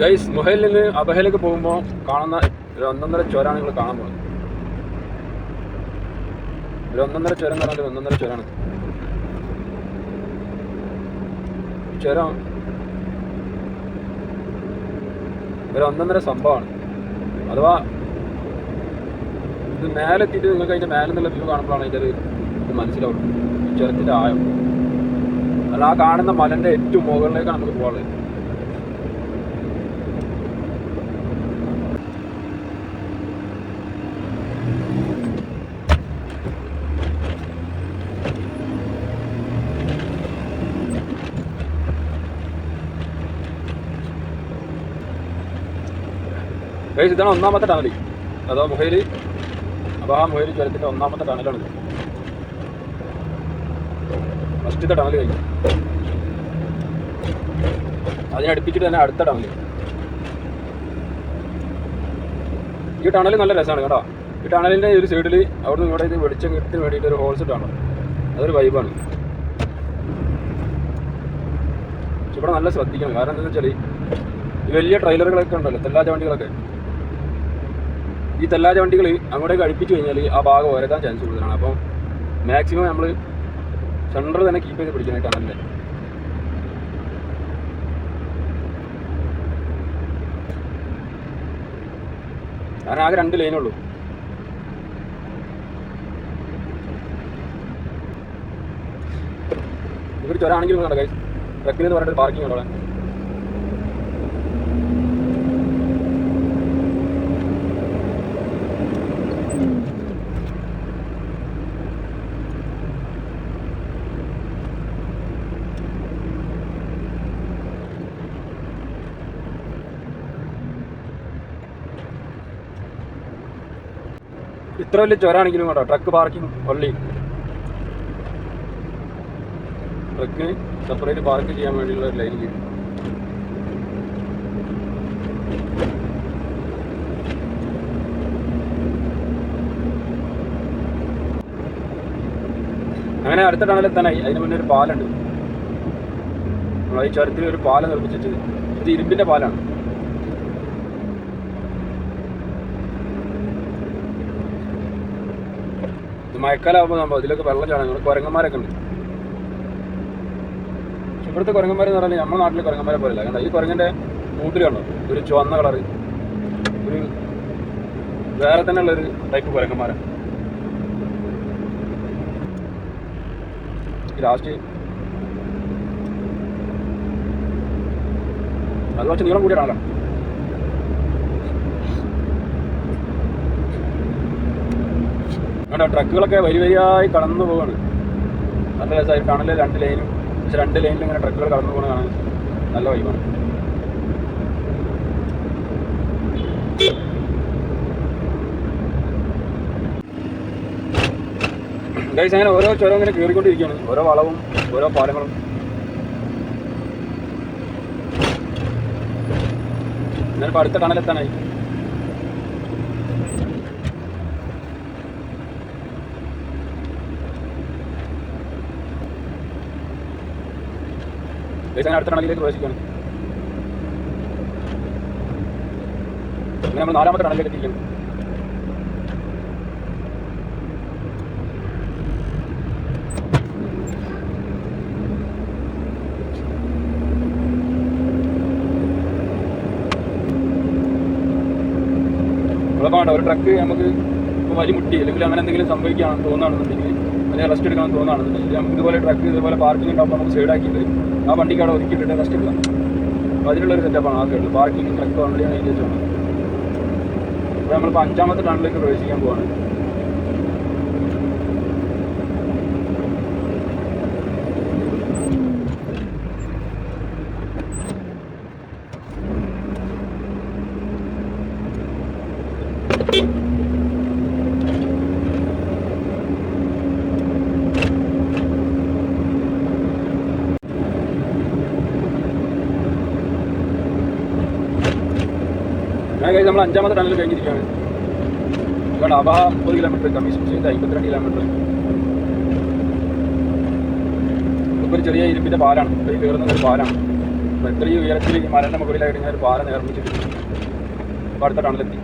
Guys മൊഹലിൽ നിന്ന് അബഹയിലേക്ക് പോകുമ്പോൾ കാണുന്ന ഒരു ഒന്നൊന്നര ചുരാണ് നിങ്ങൾ കാണാൻ പോകുന്നത്. ഒരു ഒന്നൊന്നര ചുരം പറഞ്ഞാൽ ഒരു ഒന്നൊന്നര ചുരാണ്. ചുരം ഒരു ഒന്നൊന്നര സംഭവമാണ്. അഥവാ ഇത് മേലെത്തിയിട്ട് നിങ്ങൾക്ക് അതിന്റെ മേലെ നിന്നുള്ള വ്യൂ കാണുമ്പോഴാണ് ഒരു ഇത് മനസ്സിലാവുള്ളൂ ചുരത്തിന്റെ ആയം അല്ല ആ കാണുന്ന മലന്റെ ഏറ്റവും മുകളിലേക്കാണ് നമുക്ക് പോകാനുള്ളത്. ഗൈസ് ഇതാണ് ഒന്നാമത്തെ ടണൽ മുഹേലി? അപ്പോൾ ആ മുഹേലി ചുരത്തിന്റെ ഒന്നാമത്തെ ടണലാണ്. ഫസ്റ്റത്തെ ടണൽ കഴിഞ്ഞു. അതിനടുപ്പിച്ചിട്ട് തന്നെ അടുത്ത ടണൽ ഈ ടണൽ നല്ല രസമാണ് കേട്ടോ. ഈ ടണലിന്റെ ഒരു സൈഡിൽ അവിടുന്ന് ഇവിടെ ഇത് വെളിച്ചം കിട്ടാൻ വേണ്ടിയിട്ട് ഒരു ഹോൾസ് ഇട്ടാണ്. അതൊരു വൈബാണ് പക്ഷെ ഇവിടെ നല്ല ശ്രദ്ധിക്കണം. കാരണം എന്താണെന്ന് വെച്ചാൽ ഈ വലിയ ട്രെയിലറുകളൊക്കെ ഉണ്ടല്ലോ എല്ലാ വണ്ടികളൊക്കെ ഈ തല്ലാജ വണ്ടികൾ അങ്ങോട്ടേക്ക് അടുപ്പിച്ച് കഴിഞ്ഞാൽ ആ ഭാഗം ഒരതാൻ ചാൻസ് കൂടുതലാണ്. അപ്പം മാക്സിമം നമ്മൾ സെന്റർ തന്നെ കീപ്പ് ചെയ്ത് പിടിക്കാനായിട്ടാണ് അല്ലേ കാരണം ആകെ രണ്ട് ലൈനുള്ളൂ ഇവർ ചൊരാണെങ്കിലും വേണ്ട കൈ ട്രക്കിൽ എന്ന് പറഞ്ഞിട്ട് പാർക്കിംഗ് ഉണ്ടോ ഇത്ര വലിയ ചുരാണെങ്കിലും കേട്ടോ. ട്രക്ക് പാർക്കിംഗ് ഒള്ളി ട്രക്കിന് സെപ്പറേറ്റ് പാർക്ക് ചെയ്യാൻ വേണ്ടിയുള്ള ഒരു ലൈൻ ചെയ്യും അങ്ങനെ അടുത്ത ടണലിൽ തന്നെ അതിന് മുന്നേ ഒരു പാലുണ്ട് നമ്മൾ ഈ ചുരത്തിൽ ഒരു പാലം നിർമ്മിച്ചിട്ട് ഇത് ഇരുമ്പിന്റെ പാലാണ്. ഇത് മഴക്കാലാകുമ്പോൾ നമ്മൾ ഇതിലൊക്കെ വെള്ളം ചാടും കുരങ്ങന്മാരൊക്കെ ഉണ്ട്. പക്ഷെ ഇവിടുത്തെ കുരങ്ങന്മാരെന്ന് പറഞ്ഞാൽ നമ്മുടെ നാട്ടിലെ കുരങ്ങന്മാരെ പോലെയല്ല. കണ്ടോ? ഈ കുരങ്ങന്റെ മൂട്ടിൽ കണ്ടോ ഒരു ചുവന്ന കളർ ഒരു വേറെ തന്നെ ഉള്ളൊരു ടൈപ്പ് കുരങ്ങന്മാരാണ് ലാസ്റ്റ് അത് കുറച്ച് നീളം കൂടിയ ആളാണ് കണ്ടോ ട്രക്കുകളൊക്കെ വരി വരിയായി കടന്നു പോവാണ്. നല്ല രസമായി. കാണൽ രണ്ട് ലൈനും പക്ഷെ രണ്ട് ലൈനിലും ഇങ്ങനെ ട്രക്കുകൾ കടന്നു പോകുന്ന കാണാൻ നല്ല വൈബാണ്. ഗൈസ് അങ്ങനെ ഓരോ ചുരം ഇങ്ങനെ കയറിക്കൊണ്ടിരിക്കുകയാണ് ഓരോ വളവും ഓരോ പാലങ്ങളും. എന്നാലിപ്പോൾ അടുത്ത ടണലെത്താനായി. അങ്ങനെ അടുത്ത ടണലിലേക്ക് പ്രവേശിക്കുകയാണ്. അങ്ങനെ നമ്മൾ നാലാമത്തെ ടണലിലേക്ക് എത്തിയിരിക്കുന്നു. ഉള്ളതാണ് ഒരു ട്രക്ക് നമുക്ക് ഇപ്പോൾ വലി അല്ലെങ്കിൽ അങ്ങനെ എന്തെങ്കിലും സംഭവിക്കുകയാണെന്ന് തോന്നുകയാണെന്നുണ്ടെങ്കിൽ അല്ലെങ്കിൽ റെസ്റ്റ് എടുക്കാൻ തോന്നുകയാണെന്നുണ്ടെങ്കിൽ നമുക്ക് ഇതുപോലെ ട്രക്ക് ഇതുപോലെ പാർക്കിംഗ് ഉണ്ടാകുമ്പോൾ നമുക്ക് സൈഡാക്കിയിട്ട് ആ വണ്ടിക്ക് അവിടെ ഒതുക്കിയിട്ടിട്ട് റെസ്റ്റ് എടുക്കാം. അപ്പോൾ അതിനുള്ളൊരു സെറ്റപ്പാണ് ആകെ ഉള്ളത്. പാർക്കിംഗ് ട്രക്ക് ആണ് അതിന്റെ വെച്ചാണ് അപ്പോൾ നമ്മളിപ്പോൾ അഞ്ചാമത്തെ ടണ്ണിലേക്ക് പ്രവേശിക്കാൻ പോവാണ്. കഴിഞ്ഞ് നമ്മൾ അഞ്ചാമത്തെ ടണൽ കഴിഞ്ഞിരിക്കുകയാണ്. ഇവിടെ അബഹ മുപ്പത് കിലോമീറ്റർ കമ്മീഷൻ ചെയ്ത് അമ്പത്തിരണ്ട് കിലോമീറ്റർ ഒരു ചെറിയ ഇരുമ്പിന്റെ പാലാണ്. ഈ കയറുന്ന ഒരു പാലാണ്. അപ്പോൾ ഇത്രയും ഉയരത്തിൽ ഈ മരണ മുകളിലായിട്ട് ഞാൻ ഒരു പാല നിർമ്മിച്ചിട്ടുണ്ട്. അപ്പോൾ അടുത്ത ടണലെത്തി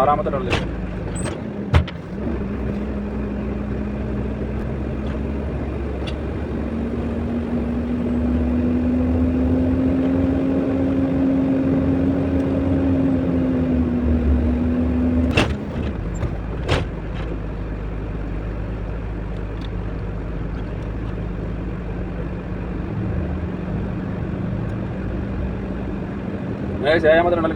ആറാമത്തെ ടണലെത്തി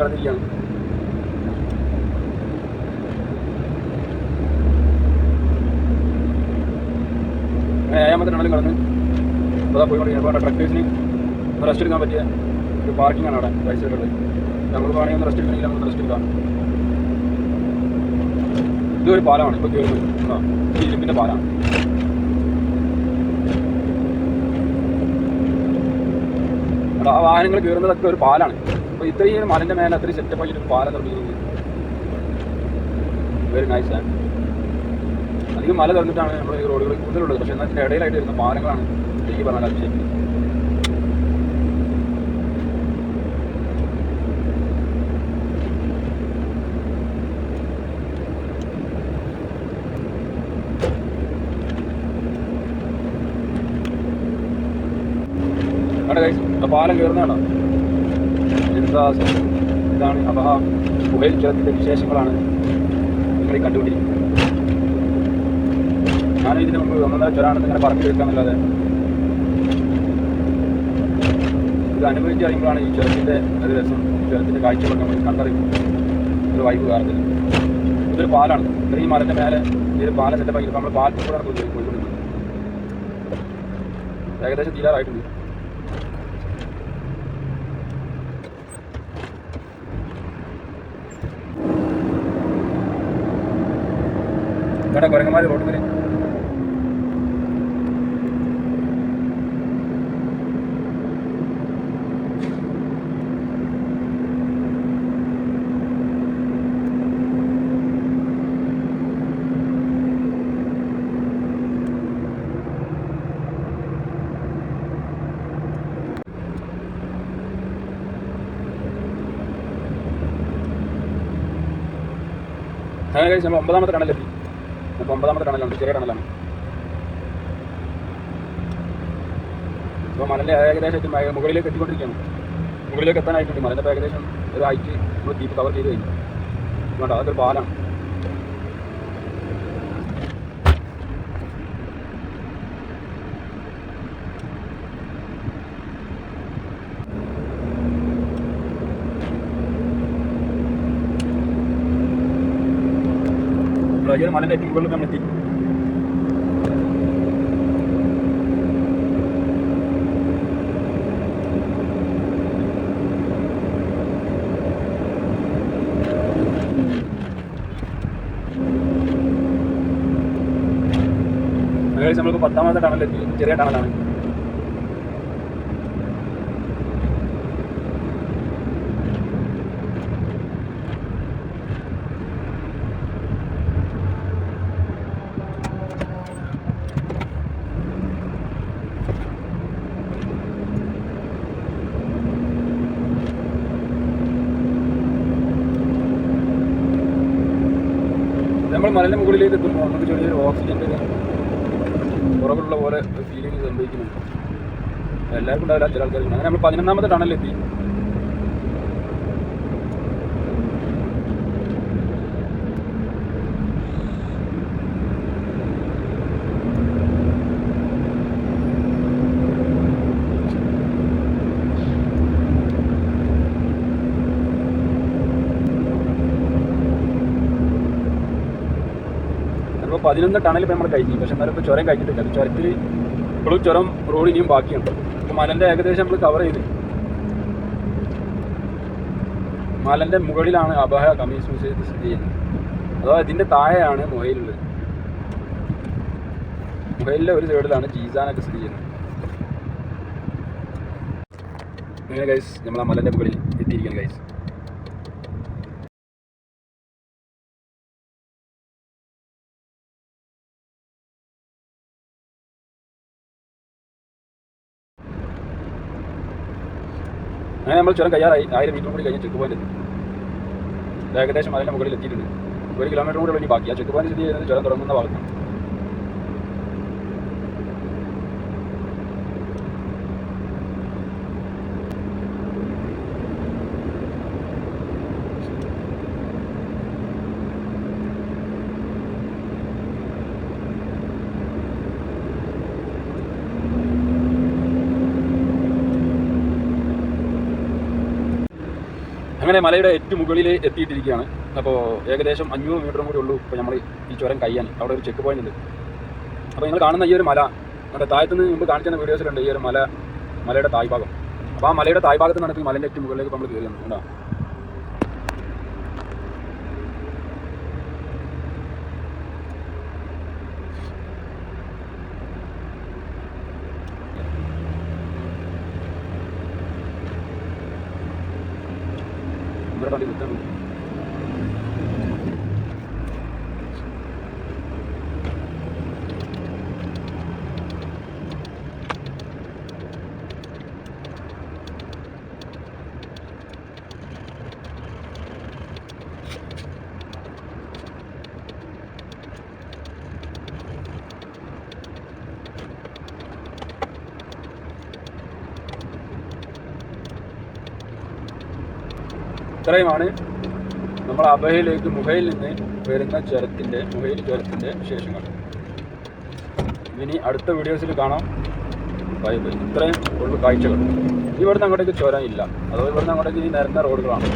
കടന്നിരിക്കുകയാണ്. കടന്ന്. അതാ പോയിക്കൊണ്ടിരിക്കുന്നത് ട്രക്കേഴ്സിന് റെസ്റ്റ് എടുക്കാൻ പറ്റിയ ഒരു പാർക്കിംഗ് ആണ് അവിടെ നമ്മൾ വേണമെങ്കിൽ റെസ്റ്റ് എടുക്കണമെങ്കിൽ നമുക്ക് റെസ്റ്റ് എടുക്കാം. ഇതൊരു പാലമാണ് ഇപ്പോൾ കയറി ആ അവിടെ ആ വാഹനങ്ങൾ കയറുന്നതൊക്കെ ഒരു പാലാണ്. അപ്പോൾ ഇത്രയും മലന്റെ മേലെ അത്രയും സെറ്റപ്പ് ആയിട്ട് ഒരു പാലം നിർമ്മിക്കുന്നത് വെരി നൈസ് ആണ് അധികം മല തുറന്നിട്ടാണ് നമ്മൾ ഈ റോഡുകൾ കൂടുതലുള്ളത്. പക്ഷേ എന്നാൽ ഇടയിലായിട്ട് വരുന്ന പാലങ്ങളാണ് എനിക്ക് പറഞ്ഞാൽ അതിശയം. പാലം കയറുന്നതാണോ സംഭവം? ഇതാണ് അപ്പോൾ ആ ജലത്തിന്റെ വിശേഷങ്ങളാണ് നിങ്ങൾ കണ്ടുപിടിക്കുന്നത് ഞാൻ ഇതിന് മുമ്പ് ഒന്നൊന്നര ചൊരാണെന്ന് ഇങ്ങനെ പറഞ്ഞു കേൾക്കാന്നല്ലാതെ ഇത് അനുഭവിച്ച് കഴിയുമ്പോഴാണ് ഈ ചുരത്തിന്റെ ഒരു രസം ചുരത്തിന്റെ കാഴ്ചകളൊക്കെ നമ്മൾ കണ്ടറിയും ഒരു വൈബ് കാരണത്തിൽ ഇതൊരു പാലാണ്. ഇത്രയും മലന്റെ മേലെ ഈ ഒരു പാലം സെറ്റപ്പ് ആക്കി നമ്മൾ പാലത്തിൽ കൂടെ ഏകദേശം തീരാറായിട്ടുണ്ട്. ഇവിടെ കുരങ്ങന്മാർ റോഡ് മേലെ അങ്ങനെ കഴിച്ച് നമ്മൾ ഒമ്പതാമത്തെ ടണലെത്തി അപ്പോൾ ഒമ്പതാമത്തെ ടണലുണ്ട് ചെറിയ ടണലാണ്. ഇപ്പോൾ മലന്റെ ഏകദേശം മുകളിലേക്ക് എത്തിക്കൊണ്ടിരിക്കുകയാണ്. മുകളിലേക്ക് എത്താനായിട്ടുണ്ട്. മലന്റെ ഏകദേശം ഒരു ആഴ്ച നമ്മൾ ഡീപ്പ് കവർ ചെയ്ത് കഴിഞ്ഞു. വേണ്ട അതൊരു പാലാണ്. ഈ ഒരു മലന്റെ ഏറ്റവും മുകളിൽ നമ്മൾ എത്തി ഏകദേശം നമ്മൾക്ക് പത്താമത്തെ ടണലെത്തി ചെറിയ ടണലാണ് മലയുടെ മുകളിലേക്ക് എത്തുമ്പോൾ നമുക്ക് ചെറിയൊരു ഓക്സിജന്റെ കുറവുള്ള പോലെ ഫീലിംഗ് സംഭവിക്കുന്നുണ്ട്. എല്ലാവർക്കും ഉണ്ടാവില്ല ചില ആൾക്കാർക്ക്. അങ്ങനെ നമ്മൾ പതിനൊന്നാമത്തെ ടണലെത്തി പതിനൊന്ന് ടണൽ ഇപ്പോൾ നമ്മൾ കഴിഞ്ഞു. പക്ഷെ എന്നാലും ഇപ്പോൾ ചുരം കഴിഞ്ഞിട്ടില്ല. അത് ചുരത്തിൽ ഇപ്പോഴും ചുരം റോഡ് ഇനിയും ബാക്കിയുണ്ട്. അപ്പോൾ മലന്റെ ഏകദേശം നമ്മൾ കവർ ചെയ്ത്. മലന്റെ മുകളിലാണ് അബഹ കമ്മീസ് മ്യൂസിയം സ്ഥിതി ചെയ്യുന്നത്. അഥവാ ഇതിന്റെ താഴെയാണ് മൊഹയിലുള്ളത്. മുഹയിലെ ഒരു സൈഡിലാണ് ജീസാനൊക്കെ സ്ഥിതി ചെയ്യുന്നത്. അങ്ങനെ ഗൈസ് നമ്മൾ ആ മലന്റെ മുകളിൽ എത്തിയിരിക്കുന്നു ഗൈസ് നമ്മൾ ചുരം കയ്യാറായി ആയിരം മീറ്റർ കൂടി കഴിഞ്ഞ് ചെക്ക് പോയിന്റ് എത്തി ഏകദേശം അതിന്റെ മുകളിൽ എത്തിയിട്ടുണ്ട്. ഒരു കിലോമീറ്റർ കൂടി വേണ്ടി ബാക്കി. ആ ചെക്ക് പോയിന്റ് സ്ഥിതി ചെയ്യുന്നത് ചുരം തുടങ്ങുന്ന ഭാഗത്താണ്. അങ്ങനെ മലയുടെ ഏറ്റവും മുകളിൽ എത്തിയിട്ടിരിക്കുകയാണ്. അപ്പോൾ ഏകദേശം അഞ്ഞൂറ് മീറ്ററും കൂടി ഉള്ളൂ. ഇപ്പോൾ നമ്മൾ ഈ ചുരം കയ്യാൻ. അവിടെ ഒരു ചെക്ക് പോയിന്റ് ഉണ്ട്. അപ്പോൾ നിങ്ങൾ കാണുന്ന ഈ ഒരു മല നമ്മുടെ താഴത്തുനിന്ന് മുമ്പ് കാണിച്ചിരുന്ന വീഡിയോസിലുണ്ട് ഈ ഒരു മല മലയുടെ തായ്ഭാഗം അപ്പോൾ ആ മലയുടെ തായ്ഭാഗത്ത് നടക്കുന്ന മലന്റെ ഏറ്റവും മുകളിലേക്ക് നമ്മൾ കയറി വന്നത് കേട്ടോ ഇവിടെ ഇത്രയുമാണ് നമ്മൾ അബഹയിലേക്ക് മുഹയിൽ നിന്ന് വരുന്ന ചുരത്തിന്റെ മുഹയിൽ ചുരത്തിന്റെ വിശേഷങ്ങൾ. ഇനി അടുത്ത വീഡിയോസിൽ കാണാം. Bye bye. ഇത്രയും ഉള്ളു കാഴ്ചകൾ. ഇവിടുന്ന് അങ്ങോട്ടേക്ക് ചുരം ഇല്ല അതോ ഇവിടുന്ന് അങ്ങോട്ടേക്ക് ഈ നിരന്ന റോഡുകളാണ്